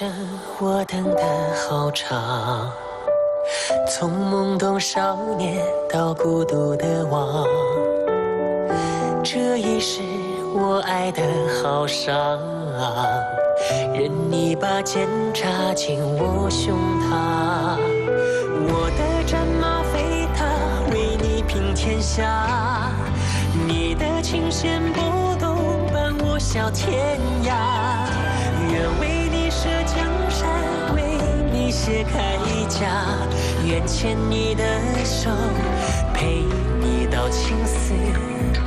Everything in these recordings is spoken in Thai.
生我等的好长，从懵懂少年到孤独的王，这一世我爱的好伤，任你把剑插进我胸膛，我的战马飞踏，为你平天下，你的琴弦拨动，伴我笑天涯。愿为这江山，为你卸铠甲，愿牵你的手，陪你到青丝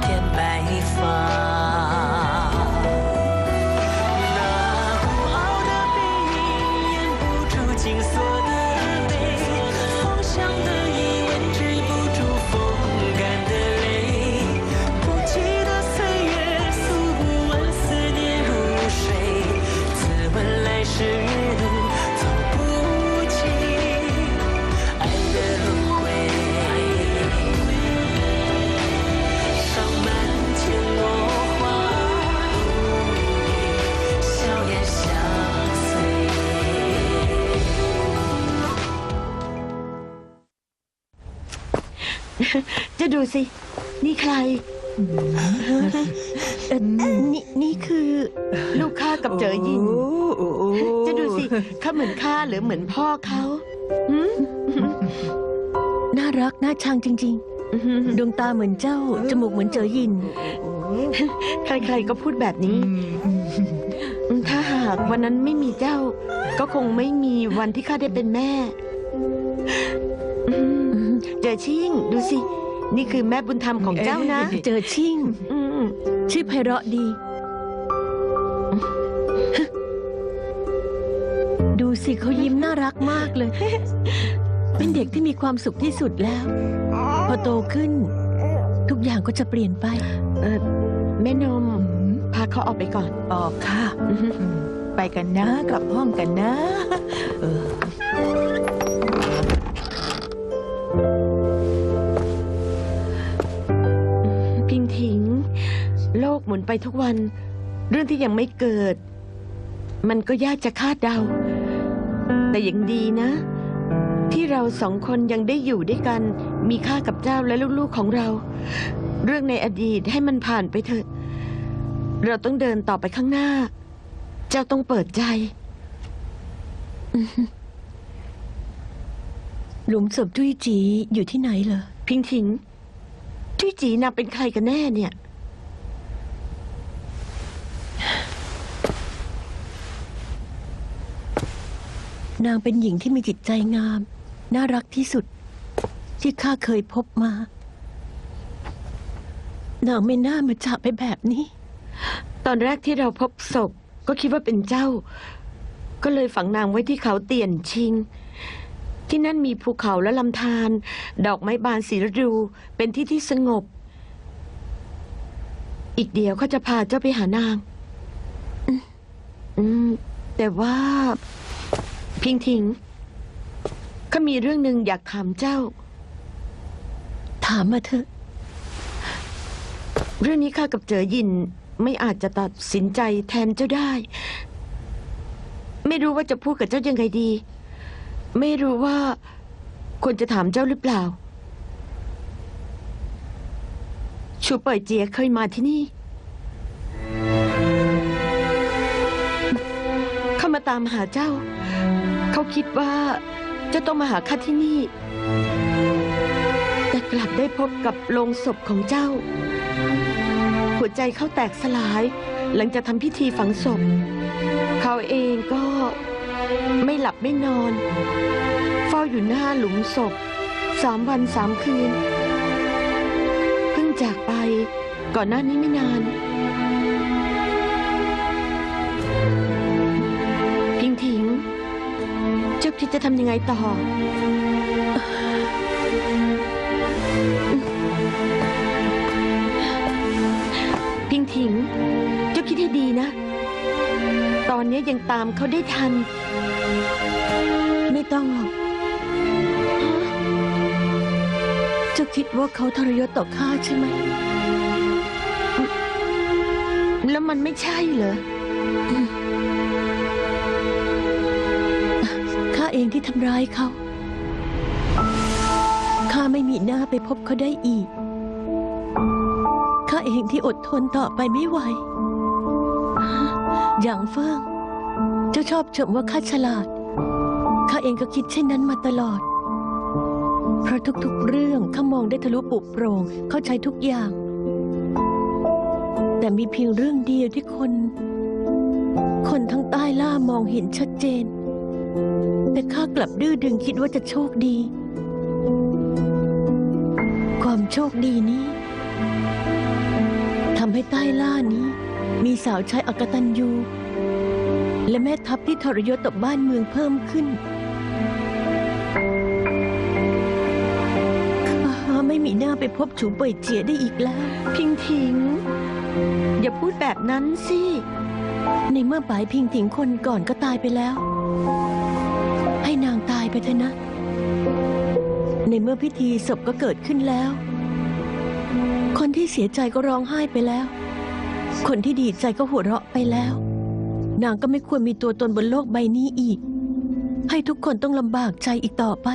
变白发。 จะดูสิ นี่ใครเอ่อนี่นี่คือลูกข้ากับเจอยิน จะดูสิเขาเหมือนข้าหรือเหมือนพ่อเขาหืมน่ารักน่าชังจริง ๆ ดวงตาเหมือนเจ้า จมูกเหมือนเจอยิน ใครๆก็พูดแบบนี้ ถ้าหากวันนั้นไม่มีเจ้า ก็คงไม่มีวันที่ข้าได้เป็นแม่ อืม เจอชิ่งดูสิ นี่คือแม่บุญธรรมของเจ้านะ เจอชิ่ง อืมชื่อไพเราะดี ดูสิเขายิ้มน่ารักมากเลย เป็นเด็กที่มีความสุขที่สุดแล้ว พอโตขึ้น ทุกอย่างก็จะเปลี่ยนไป เออแม่นม พาเขาออกไปก่อน ออกค่ะอือฮึอืมไปกันนะ กลับห้องกันนะ เออ ไปทุกวัน เรื่องที่ยังไม่เกิด มันก็ยากจะคาดเดา แต่ยังดีนะ ที่เราสองคนยังได้อยู่ด้วยกัน มีค่ากับเจ้าและลูกๆของเรา เรื่องในอดีตให้มันผ่านไปเถอะ เราต้องเดินต่อไปข้างหน้า เจ้าต้องเปิดใจ หลุมศพจุ้ยจีอยู่ที่ไหนเหรอพิงถิงจุ้ยจีนางเป็นใครกันแน่เนี่ย นางเป็นหญิงที่มีจิตใจงาม น่ารักที่สุด ที่ข้าเคยพบมา นางไม่น่ามาจากไปแบบนี้ ตอนแรกที่เราพบศพ ก็คิดว่าเป็นเจ้า ก็เลยฝังนางไว้ที่เขาเตียนชิง ที่นั่นมีภูเขาและลำธารดอกไม้บานสีฤดูเป็นที่ที่สงบ อีกเดียวเขาจะพาเจ้าไปหานาง อืมอืมแต่ว่า พิงทิงเขามีเรื่องหนึ่งอยากถามเจ้า ถามมาเถอะ เรื่องนี้ข้ากับเจอยินไม่อาจจะตัดสินใจแทนเจ้าได้ ไม่รู้ว่าจะพูดกับเจ้ายังไงดี ไม่รู้ว่าควรจะถามเจ้าหรือเปล่า ชูเป่ยเจียเคยมาที่นี่เขามาตามหาเจ้า เขาคิดว่าเจะต้องมาหาข้าที่นี่ แต่กลับได้พบกับโลงศพของเจ้า หัวใจเขาแตกสลาย หลังจากทำพิธีฝังศพ เขาเองก็ไม่หลับไม่นอน เฝ้าอยู่หน้าหลุมศพสามวันสามคืน เพิ่งจากไปก่อนหน้านี้ไม่นาน เจ้าคิดจะทำยังไงต่อ พิงถิง เจ้าคิดให้ดีนะ ตอนนี้ยังตามเขาได้ทัน ไม่ต้องหรอกเจะคิดว่าเขาทรยศต่อข้าใช่ไหม แล้วมันไม่ใช่เหรอ องที่ทำร้ายเขา ข้าไม่มีหน้าไปพบเขาได้อีก ข้าเองที่อดทนต่อไปไม่ไหว อย่างเฟิ่งเจ้าชอบชมว่าข้าฉลาด ข้าเองก็คิดเช่นนั้นมาตลอด เพราะทุกๆเรื่องข้ามองได้ทะลุปุโปร่งเข้าใจทุกอย่าง แต่มีเพียงเรื่องเดียวที่คน คนทั้งใต้ล่ามองเห็นชัดเจน แต่ข้ากลับดื้อดึงคิดว่าจะโชคดี ความโชคดีนี้ทำให้ใต้ล่านี้ มีสาวใช้อกตันยูและแม่ทัพที่ทรยศต่อบ้านเมืองเพิ่มขึ้นข้าไม่มีหน้าไปพบฉูเป่ยเจียได้อีกแล้ว พิงถิง อย่าพูดแบบนั้นสิ ในเมื่อปายพิงถิงคนก่อนก็ตายไปแล้วให้นางตาย ไปเถอะนะ ในเมื่อพิธีศพก็เกิดขึ้นแล้ว คนที่เสียใจก็ร้องไห้ไปแล้ว คนที่ดีใจก็หัวเราะไปแล้ว นางก็ไม่ควรมีตัวตนบนโลกใบนี้อีก ให้ทุกคนต้องลำบากใจอีกต่อไป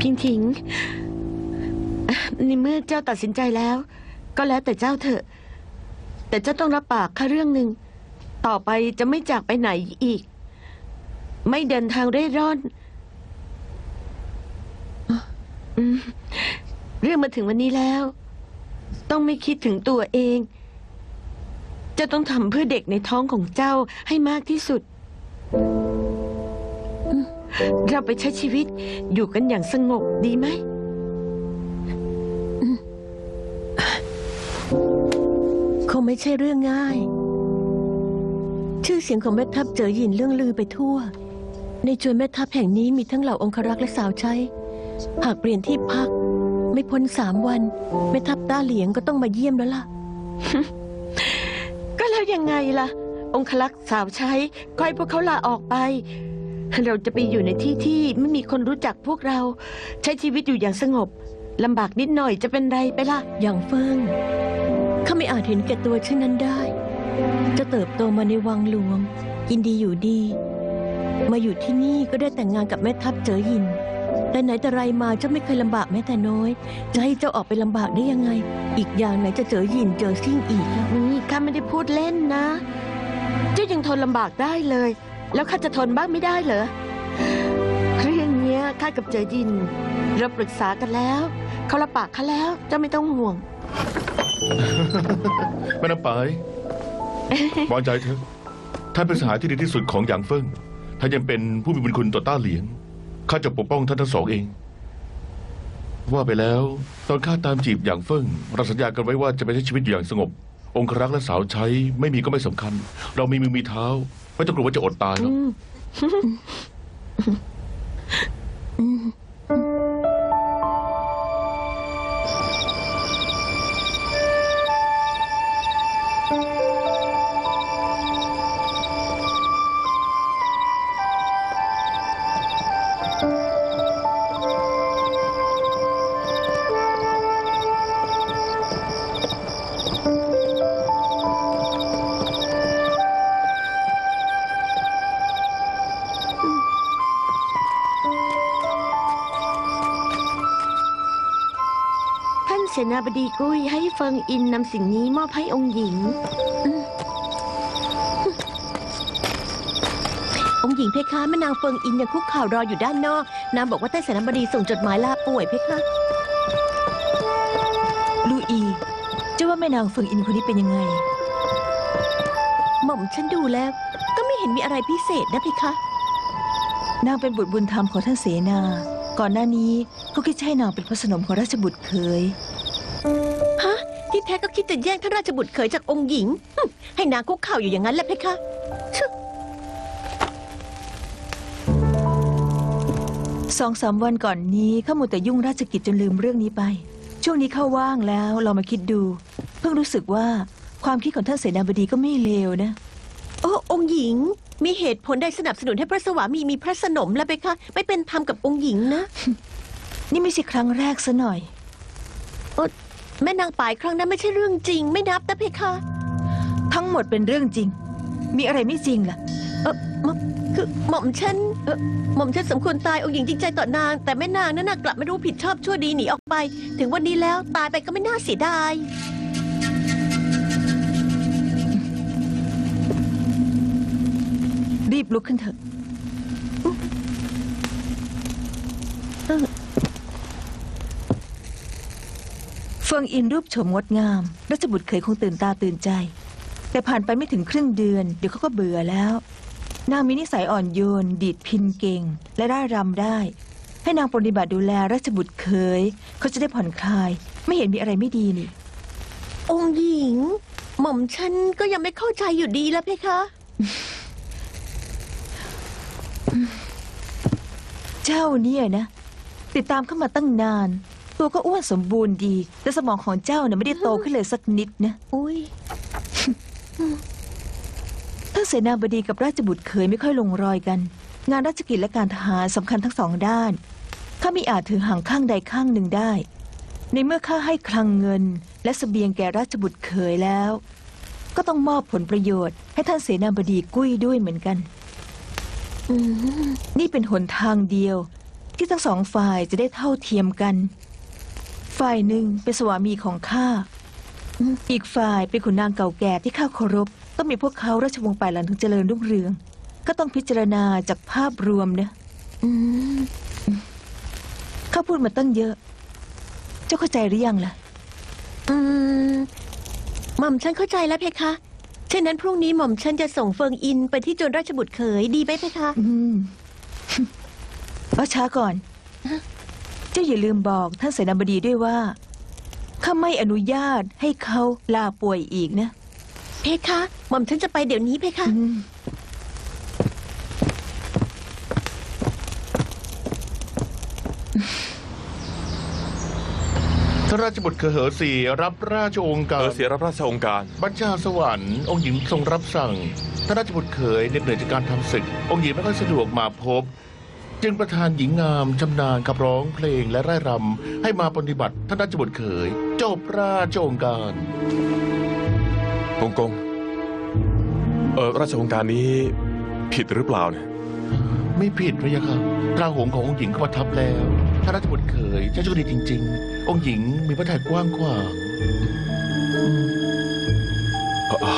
พิงถิงในเมื่อเจ้าตัดสินใจแล้ว ก็แล้วแต่เจ้าเถอะ แต่เจ้าต้องรับปากข้าเรื่องหนึ่งต่อไปจะไม่จากไปไหนอีก ไม่เดินทางเร่ร่อนอืมเรื่องมาถึงวันนี้แล้ว ต้องไม่คิดถึงตัวเอง เจ้าต้องทำเพื่อเด็กในท้องของเจ้าให้มากที่สุด เราไปใช้ชีวิตอยู่กันอย่างสงบดีไหม คงไม่ใช่เรื่องง่าย ชื่อเสียงของแม่ทัพเจอหยินเรื่องลือไปทั่ว ในจวนแม่ทัพแห่งนี้มีทั้งเหล่าองครักษ์และสาวใช้ หากเปลี่ยนที่พัก ไม่พ้นสามวัน แม่ทัพต้าเหลียงก็ต้องมาเยี่ยมแล้วล่ะ ก็แล้วยังไงล่ะ องคลักษ์สาวใช้ก็ให้พวกเขาลาออกไป เราจะไปอยู่ในที่ที่ไม่มีคนรู้จักพวกเรา ใช้ชีวิตอยู่อย่างสงบลำบากนิดหน่อยจะเป็นไรไปล่ะ อย่างเฟิงข้าไม่อาจเห็นแก่ตัวเช่นนั้นได้ จะเติบโตมาในวังหลวง กินดีอยู่ดี มาอยู่ที่นี่ก็ได้แต่งงานกับแม่ทัพเจอหยิน แต่ไหนแต่ไรมาเจ้าไม่เคยลำบากแม้แต่น้อย จะให้เจ้าออกไปลำบากได้ยังไง อีกอย่างไหนจะเจอหยินเจอซิ่งอีกอะนี่ข้าไม่ได้พูดเล่นนะ เจ้ายังทนลำบากได้เลย แล้วข้าจะทนบ้างไม่ได้เหรอเรื่องเนี้ยข้ากับเจอดิน เราปรึกษากันแล้ว เขารับปากข้าแล้วเจ้าไม่ต้องห่วง แม่น้ำปายวางใจเถอะท่านเป็นสหายที่ดีที่สุดของหยางเฟิง ท่านยังเป็นผู้มีบุญคุณต่อต้าเหลียง ข้าจะปกป้องท่านทั้งสองเอง ว่าไปแล้ว ตอนข้าตามจีบอย่างเฟิงเราสัญญากันไว้ว่าจะไปใช้ชีวิตอยู่อย่างสงบ องครักษ์และสาวใช้ไม่มีก็ไม่สำคัญ เรามีมือมีเท้า ไม่ต้องกลัวว่าจะอดตายหรอก บดีกุ้ยให้เฟิงอินนำสิ่งนี้มอบให้องค์หญิง องค์หญิงเพคะแม่นางเฟิงอินยังคุกเข่าวรออยู่ด้านนอก นางบอกว่าใต้สนามบดีส่งจดหมายลาป่วยเพคะ ลูอีเจ้าว่าแม่นางเฟิงอินคนนี้เป็นยังไง หม่อมฉันดูแล้ว ก็ไม่เห็นมีอะไรพิเศษนะเพคะ นางเป็นบุตรบุญธรรมของท่านเสนา ก่อนหน้านี้เขาคิดจะให้นางเป็นพระสนมของราชบุตรเคย ฮะ ที่แท้ก็คิดจะแย่งท่านราชบุตรเขยจากองค์หญิงหึให้นางคุกเข่าอยู่อย่างนั้นแหละเพคะชึสองสามวันก่อนนี้ข้ามัวแต่ยุ่งราชกิจจนลืมเรื่องนี้ไป ช่วงนี้เข้าว่างแล้วเรามาคิดดู เพิ่งรู้สึกว่าความคิดของท่านเสนาบดีก็ไม่เลวนะ โอ้องค์หญิง มีเหตุผลใดสนับสนุนให้พระสวามีมีพระสนมแล้วเพคะ ไม่เป็นธรรมกับองค์หญิงนะ นี่ไม่ใช่ครั้งแรกซะหน่อย แม่นางป่ายครั้งนั้นไม่ใช่เรื่องจริง ไม่นับนะเพคะทั้งหมดเป็นเรื่องจริง มีอะไรไม่จริงล่ะ เออหม่อมคือหม่อมฉันเออหม่อมฉันสมควรตายองค์หญิงจริงใจต่อนาง แต่แม่นางนั้นน่ะกลับไม่รู้ผิดชอบชั่วดีหนีออกไป ถึงวันนี้แล้วตายไปก็ไม่น่าเสียดาย รีบลุกขึ้นเถอะ เฟิงอินรูปโฉมงดงามราชบุตรเคยคงตื่นตาตื่นใจ แต่ผ่านไปไม่ถึงครึ่งเดือน เดี๋ยวเขาก็เบื่อแล้ว นางมีนิสัยอ่อนโยน ดีดพินเก่ง และร่ายรำได้ ให้นางปฏิบัติดูแลราชบุตรเคย เขาจะได้ผ่อนคลาย ไม่เห็นมีอะไรไม่ดีนี่ องค์หญิง หม่อมฉันก็ยังไม่เข้าใจอยู่ดีแล้วเพคะ เจ้าเนี่ยนะ ติดตามเข้ามาตั้งนาน ตัวก็อ้วนสมบูรณ์ดี แต่สมองของเจ้าเนี่ยไม่ได้โตขึ้นเลยสักนิดนะ อุ้ยทั้งเสนาบดีกับราชบุตรเคยไม่ค่อยลงรอยกัน งานราชกิจและการทหารสำคัญทั้งสองด้าน ข้าไม่อาจถือห่างข้างใดข้างหนึ่งได้ ในเมื่อข้าให้คลังเงิน และเสบียงแก่ราชบุตรเคยแล้ว ก็ต้องมอบผลประโยชน์ ให้ท่านเสนาบดีกุ้ยด้วยเหมือนกันอืมนี่เป็นหนทางเดียว ที่ทั้งสองฝ่ายจะได้เท่าเทียมกัน ฝ่ายหนึ่งเป็นสวามีของข้าอีกฝ่ายเป็นขุนนางเก่าแก่ที่ข้าเคารพ ต้องมีพวกเขาราชวงศ์ป่ายหลันถึงเจริญรุ่งเรือง ก็ต้องพิจารณาจากภาพรวมนะอืมข้าพูดมาตั้งเยอะ เจ้าเข้าใจหรือยังล่ะ อืมหม่อมฉันเข้าใจแล้วเพคะเช่นนั้นพรุ่งนี้หม่อมฉันจะส่งเฟิงอินไปที่จวนราชบุตรเขยดีไหมเพคะ อืม เอาช้าก่อน เจ้าอย่าลืมบอกท่านเสนาบดีด้วยว่าข้าไม่อนุญาตให้เขาลาป่วยอีกนะ เพคะหม่อมฉันจะไปเดี๋ยวนี้เพคะอืมท่านราชบุตรเคอเหอสีรับราชองค์กาเอรอเสียรับราชองค์การ บัญชาสวรรค์องค์หญิงทรงรับสั่งท่านราชบุตรเขยเหน็ดเหนื่อยจากการทำศึก องค์หญิงไม่ค่อยสะดวกมาพบ จึงประทานหญิงงามชำนาญขับร้องเพลงและร่ายรำให้มาปฏิบัติท่านราชบุตรเขยจบราชองค์การกงกงเออราชองค์การนี้ผิดหรือเปล่าเนี่ยไม่ผิดพระยะค่ะตราหงส์ขององค์หญิงเข้ามาทับแล้วท่านราชบุตรเขยเจ้าโชคดีจริง ๆ องค์หญิงมีพระทัยกว้างขวางอ่า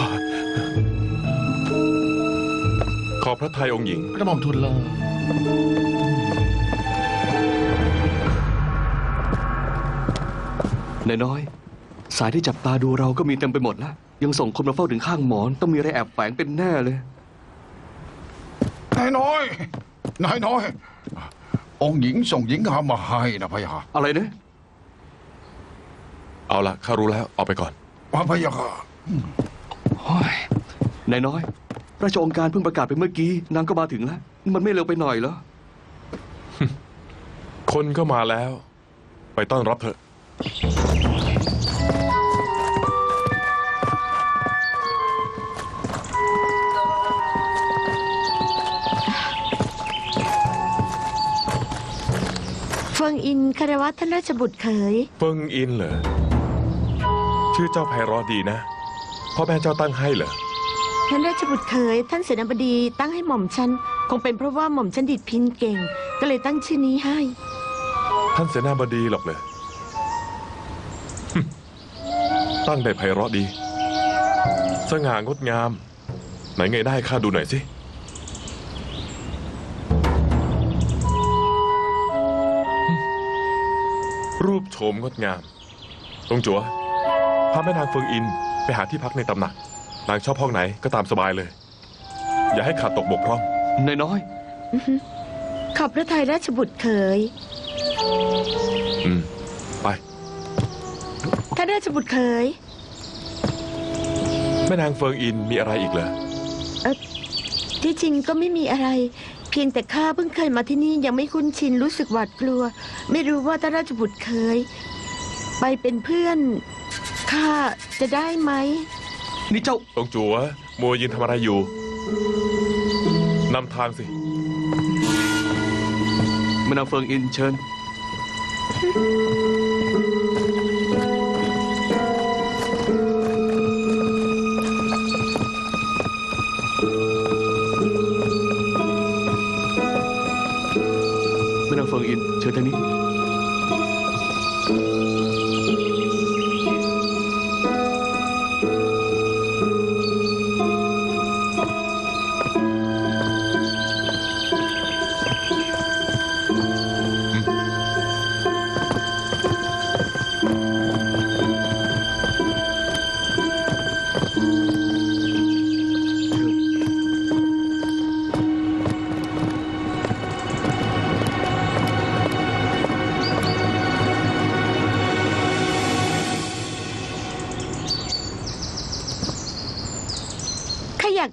ขอบพระทัยองค์หญิง กระหม่อมทูลลา นายน้อย สายที่จับตาดูเราก็มีเต็มไปหมดแล้ว ยังส่งคนมาเฝ้าถึงข้างหมอน ต้องมีอะไรแอบแฝงเป็นแน่เลย นายน้อย นายน้อย องค์หญิงส่งหญิงงามมาให้นะพะยาอะไรนะเอาละข้ารู้แล้วเอาไปก่อน ว่าพะยาค่ะโอ้ยนายน้อย ราชองค์การเพิ่งประกาศไปเมื่อกี้นางก็มาถึงแล้ว มันไม่เร็วไปหน่อยเหรอ คนก็มาแล้ว ไปต้อนรับเถอะ เฟิงอินคารวะท่านราชบุตรเขย เฟิงอินเหรอ ชื่อเจ้าไพเราะดีนะ พ่อแม่เจ้าตั้งให้เหรอ ท่านราชบุตรเขยท่านเสนาบดีตั้งให้หม่อมฉัน คงเป็นเพราะว่าหม่อมฉันดิดพินเก่ง ก็เลยตั้งชื่อนี้ให้ ท่านเสนาบดีหรอกเลย ตั้งได้ไพเราะดี สง่างดงาม ไหนไงได้ข้าดูหน่อยสิ รูปโฉมงดงามตรงจัวพาแม่นางเฟิงอินไปหาที่พักในตำหนัก นางชอบห้องไหนก็ตามสบายเลย อย่าให้ขาดตกบกพร่อง นายน้อย ขอบพระทัยราชบุตรเขยอืม ไปท่านราชบุตรเขยแม่นางเฟิงอินมีอะไรอีกเหรอที่จริงก็ไม่มีอะไร เพียงแต่ข้าเพิ่งเคยมาที่นี่ยังไม่คุ้นชินรู้สึกหวาดกลัว ไม่รู้ว่าท่านราชบุตรเคย ไปเป็นเพื่อนข้าจะได้ไหม นี่เจ้าตรงจัวมัวยืนทำอะไรอยู่ นำทางสิมันาเฟิงอินเชิญ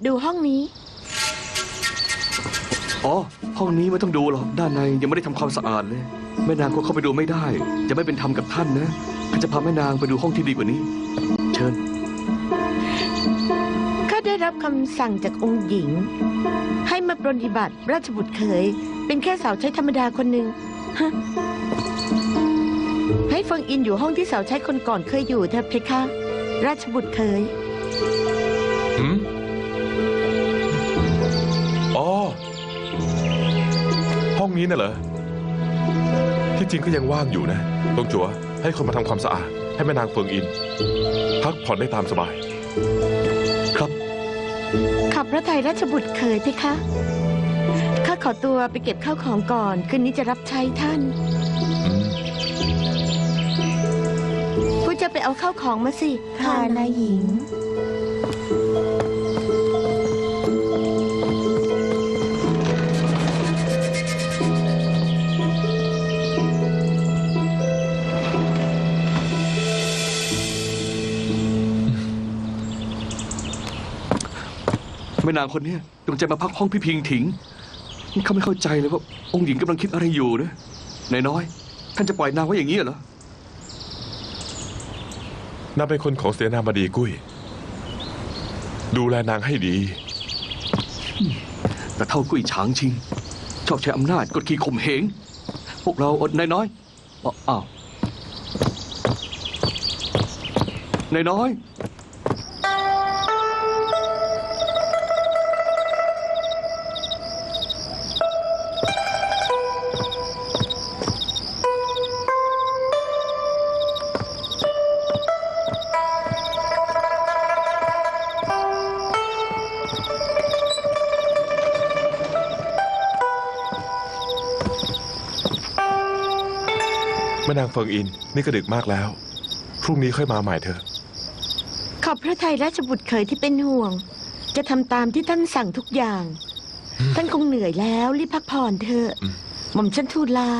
ดูห้องนี้ อ๋อ ห้องนี้ไม่ต้องดูหรอก ด้านในยังไม่ได้ทำความสะอาดเลย แม่นางก็เข้าไปดูไม่ได้ จะไม่เป็นธรรมกับท่านนะข้าจะพาแม่นางไปดูห้องที่ดีกว่านี้ เชิญ ข้าได้รับคำสั่งจากองค์หญิง ให้มาปรนนิบัติราชบุตรเขยเป็นแค่สาวใช้ธรรมดาคนหนึ่งฮะให้เฟิงอินอยู่ห้องที่สาวใช้คนก่อนเคยอยู่เถอะเพคะ ราชบุตรเขย นี้น่ะเหรอ ที่จริงก็ยังว่างอยู่นะตรงจัว ให้คนมาทำความสะอาด ให้แม่นางเฟิงอิน พักผ่อนได้ตามสบาย ครับ ขับพระไทยราชบุตรเขยเพคะ ข้าขอตัวไปเก็บข้าวของก่อน คืนนี้จะรับใช้ท่านอืมผู้จะไปเอาข้าวของมาสิ ค่ะนายหญิง แม่นางคนเนี้ยจงใจมาพักห้องพี่พิงถิงนี่เขาไม่เข้าใจเลยว่าองค์หญิงกำลังคิดอะไรอยู่นะนายน้อย ท่านจะปล่อยนางไว้อย่างนี้เหรอนางเป็นคนของเสนาบดีกุ้ย ดูแลนางให้ดี แต่เท่ากุ้ยฉางชิง ชอบใช้อำนาจกดขี่ข่มเหง พวกเราอดนายน้อยอ้าวอ้าวนายน้อย ม่นางเฟิงอิน นี่ก็ดึกมากแล้ว พรุ่งนี้ค่อยมาใหม่เถอะ ขอบพระไทยราชบุตรเขยที่เป็นห่วง จะทำตามที่ท่านสั่งทุกอย่าง ท่านคงเหนื่อยแล้วรีบพักผ่อนเถอะอืมหม่อมฉันทูลลา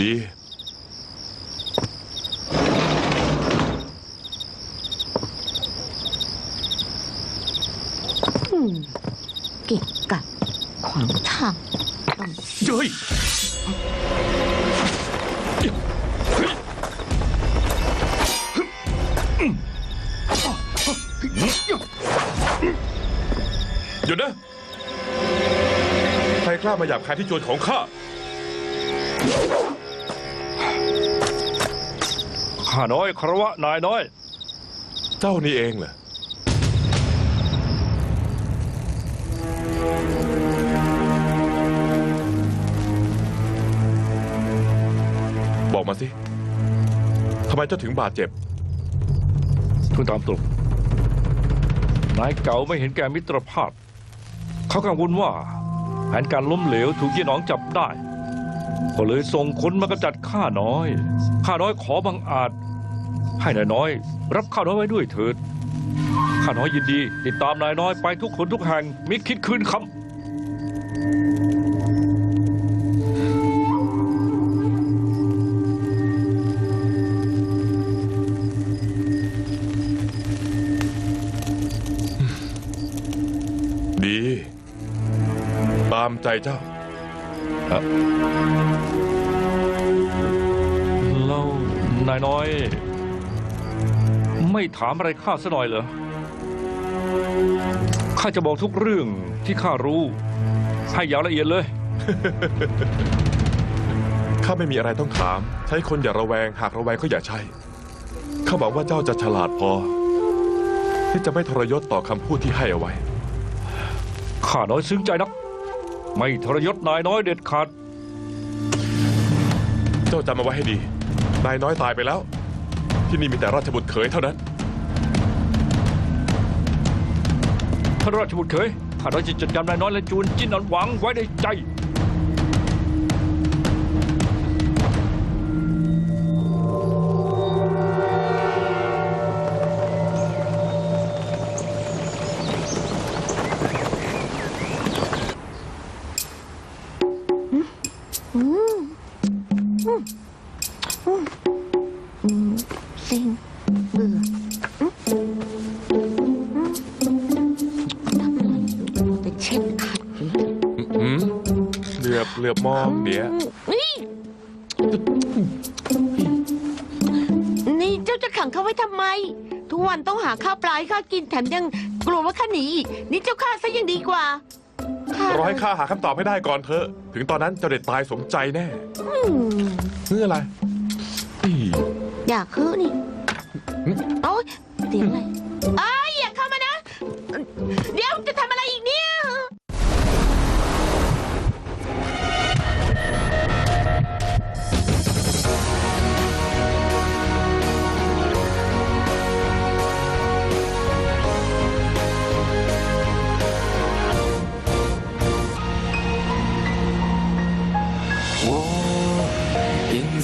ดี อืมเกะกะขวางทางเจ้ยหยุ มาหยาบคายที่โจรของข้า ข้าน้อยคารวะนายน้อย เจ้านี่เองเหรอบอกมาสิทำไมเจ้าถึงบาดเจ็บทูลตามตรงนายเก่าไม่เห็นแก่มิตรภาพ เขากังวลว่า แผนการล้มเหลวถูกยี่หนองจับได้ ก็เลยส่งคนมากำจัดข้าน้อย ข้าน้อยขอบังอาจ ให้นายน้อย รับข้าน้อยไว้ด้วยเถิด ข้าน้อยยินดี ติดตามนายน้อยไปทุกคนทุกแห่งมิคิดคืนคำ ใจเจ้าแล้วนายน้อย ไม่ถามอะไรข้าซะหน่อยเหรอ ข้าจะบอกทุกเรื่องที่ข้ารู้ ให้อย่างละเอียดเลย ข้าไม่มีอะไรต้องถาม ใช้คนอย่าระแวง หากระแวงก็อย่าใช่ ข้าบอกว่าเจ้าจะฉลาดพอ ที่จะไม่ทรยศต่อคำพูดที่ให้เอาไว้ ข้าน้อยซึ้งใจนัก ไม่ทรยศนายน้อยเด็ดขาด เจ้าจำเอาไว้ให้ดี นายน้อยตายไปแล้ว ที่นี่มีแต่ราชบุตรเขยเท่านั้น ท่านราชบุตรเขยข้าน้อยจะจัดการนายน้อยและจูนจิ้นอันหวังไว้ในใจ อบเหลือบมองเดี๋ยวนี่นี่เจ้าจะขังเขาไว้ทำไม ทุกวันต้องหาข้าวปลาให้ข้ากินแถมยังกลัวว่าข้าหนีอีกนี่เจ้าข้าซะยังดีกว่าข้ารอให้ข้าหาคำตอบให้ได้ก่อนเถอะ ถึงตอนนั้นเจ้าเด็ดตายสมใจแน่อืมเพื่ออะไรอีอยากคือนี่โอ้ยเสียงอะไรอ้ายอย่าเข้ามานะ เดี๋ยวจะทำอะไรอีกเนี่ย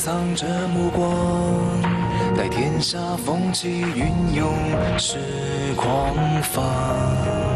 藏着目光，待天下风起云涌，时狂放。